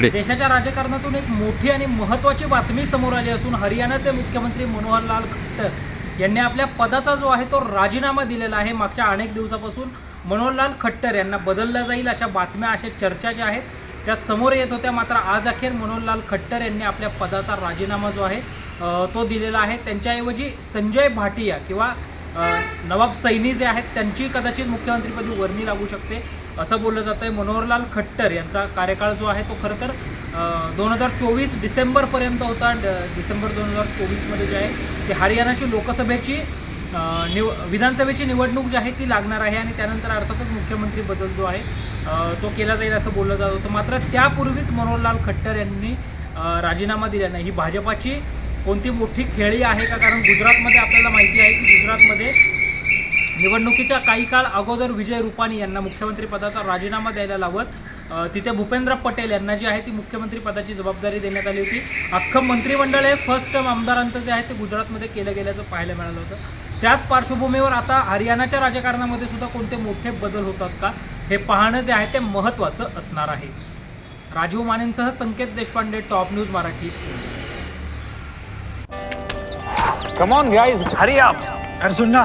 देशाच्या राजकारणातून एक मोठी आणि महत्त्वाची बातमी समोर आली असून हरियाणाचे मुख्यमंत्री मनोहरलाल खट्टर यांनी आपल्या पदाचा जो आहे तो राजीनामा दिलेला आहे मागच्या अनेक दिवसापासून. मनोहरलाल खट्टर यांना बदललं जाईल अशा बातम्या अशा चर्चा ज्या आहेत त्या समोर येत होत्या. मात्र आज अखेर मनोहरलाल खट्टर यांनी आपल्या पदाचा राजीनामा जो आहे तो दिलेला आहे. त्यांच्याऐवजी संजय भाटिया किंवा नवाब सैनी जे आहेत त्यांची कदाचित मुख्यमंत्रीपदी वर्णी लागू शकते. असं बोललं जातं आहे मनोहरलाल खट्टर यांचा कार्यकाळ जो आहे तो खरं तर दोन हजार चोवीस डिसेंबरपर्यंत होता. डिसेंबर दोन हजार चोवीसमध्ये जे आहे ते हरियाणाची लोकसभेची निव विधानसभेची निवडणूक जी आहे ती लागणार आहे आणि त्यानंतर अर्थातच मुख्यमंत्री बदल जो आहे तो केला जाईल असं बोललं जात होतं. मात्र त्यापूर्वीच मनोहरलाल खट्टर यांनी राजीनामा दिल्यानं नाही. ही भाजपाची कोणती मोठी खेळी आहे का? कारण गुजरातमध्ये आपल्याला माहिती आहे की गुजरातमध्ये निवडणुकीच्या काही काळ अगोदर विजय रुपानी यांना मुख्यमंत्री पदाचा राजीनामा द्यायला लावत तिथे भूपेंद्र पटेल यांना जी आहे ती मुख्यमंत्री पदाची जबाबदारी देण्यात आली होती. अख्खं मंत्रिमंडळ हे फर्स्ट टर्म आमदारांचं जे आहे ते गुजरातमध्ये केलं गेल्याचं पाहायला मिळालं होतं. त्याच पार्श्वभूमीवर आता हरियाणाच्या राजकारणामध्ये सुद्धा कोणते मोठे बदल होतात का हे पाहणं जे आहे ते महत्त्वाचं असणार आहे. Rajiv मानेंसह Sanket Deshpande top news Marathi. Come on guys hurry up यार सुन ना